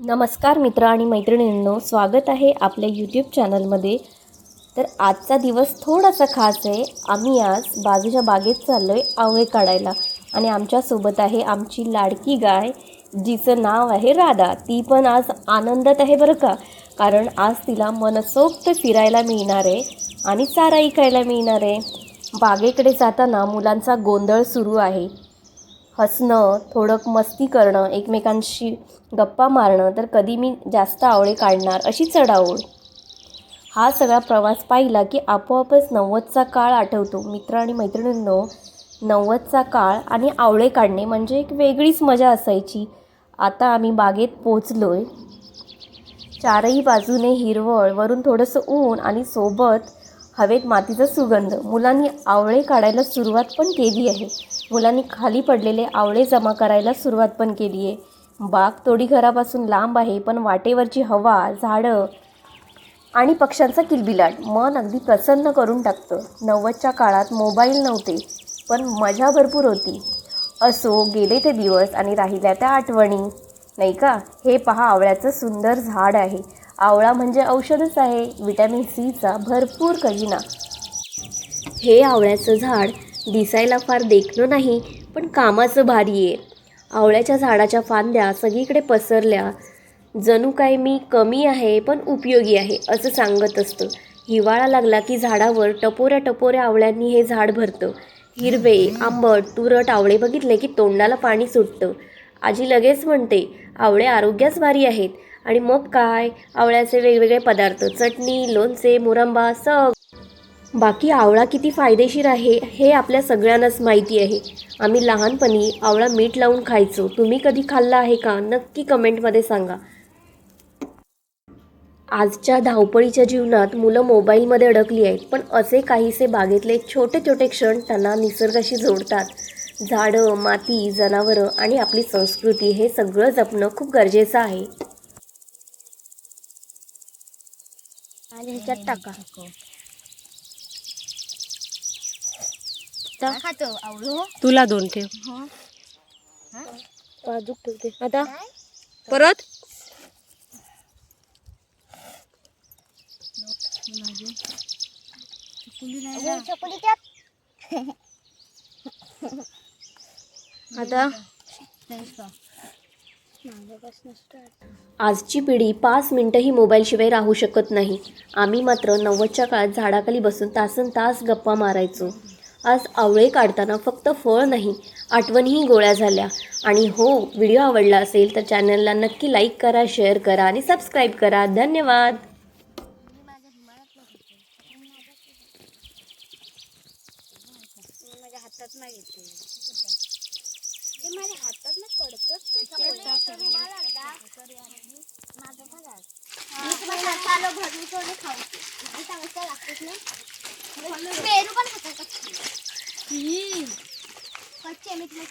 नमस्कार मित्र आणि मैत्रिणींनो स्वागत आहे आपल्या यूट्यूब चॅनलमध्ये तर आजचा दिवस थोडासा खास आहे. आम्ही आज बाजूच्या बागेत चाललो आहे आवळे काढायला. आणि आमच्यासोबत आहे आमची लाडकी गाय जिचं नाव आहे राधा. ती पण आज आनंदात आहे बरं का? कारण आज तिला मनसोक्त फिरायला मिळणार आहे आणि चारा ऐकायला मिळणार आहे. बागेकडे जाताना मुलांचा गोंधळ सुरू आहे. हसणं थोडं मस्ती करणं एकमेकांशी गप्पा मारणं तर कधी मी जास्त आवळे काढणार अशी चढाओढ हा सगळा प्रवास पाहिला की आपोआपच नव्वदचा काळ आठवतो. मित्र आणि मैत्रिणींनो नव्वदचा काळ आणि आवळे काढणे म्हणजे एक वेगळीच मजा असायची. आता आम्ही बागेत पोचलो आहे चारही बाजूने हिरवळ वरून थोडंसं ऊन आणि सोबत हवेत मातीचा सुगंध. मुलांनी आवळे काढायला सुरुवात पण केली आहे. मुलांनी खाली पडलेले आवळे जमा करायला सुरुवात पण केली आहे. बाग तोडी घरापासून लांब आहे पण वाटेवरची हवा झाडं आणि पक्ष्यांचा किलबिलाट मन अगदी प्रसन्न करून टाकतं. नव्वदच्या काळात मोबाईल नव्हते पण मजा भरपूर होती. असो गेले ते दिवस आणि राहिल्या त्या आठवणी. नाही का? हे पहा आवळ्याचं सुंदर झाड आहे. आवळा म्हणजे औषधच आहे. विटॅमिन सीचा भरपूर खजिना हे आवळ्याचं झाड दिसायला फार देखणं नाही पण कामाचं भारी आहे. आवळ्याच्या झाडाच्या फांद्या सगळीकडे पसरल्या. जणू काय मी कमी आहे पण उपयोगी आहे असं सांगत असतं. हिवाळा लागला की झाडावर टपोऱ्या टपोऱ्या आवळ्यांनी हे झाड भरतं. हिरवे आंबट तुरट आवळे बघितले की तोंडाला पाणी सुटतं. आजी लगेच म्हणते आवळे आरोग्यास भारी आहेत. आणि मग काय? आवळ्याचे वेगवेगळे पदार्थ चटणी लोणचे मुरंबा सग. बाकी आवळा किती फायदेशीर आहे हे आपल्या सगळ्यांनाच माहिती आहे. आम्ही लहानपणी आवळा मीठ लावून खायचो. तुम्ही कधी खाल्ला आहे का? नक्की कमेंटमध्ये सांगा. आजच्या धावपळीच्या जीवनात मुलं मोबाईलमध्ये अडकली आहेत पण असे काहीसे बागेतले छोटे छोटे क्षण त्यांना निसर्गाशी जोडतात. झाडं माती जनावरं आणि आपली संस्कृती हे सगळं जपणं खूप गरजेचं आहे. आणि ह्याच्यात टाका. खातो आवडू तुला दोन ठेव. बाजूक ठेवते. आता परत? चकोली त्यात. आता? आजची पिढी पाच मिनटंही मोबाईलशिवाय राहू शकत नाही. आम्ही मात्र नव्वदच्या काळात झाडाखाली बसून तासन तास गप्पा मारायचो. आज आवळे काढताना फक्त फळ नाही आठवणीही गोळ्या झाल्या. आणि हो व्हिडिओ आवडला असेल तर चॅनलला नक्की लाईक करा शेअर करा आणि सबस्क्राईब करा. धन्यवाद. हातात नाही ते माझ्या हातात ना पडतच माझं बघा चालू खाऊ चांगलं लागतच नाही पेरू पण खातात कच्चे मी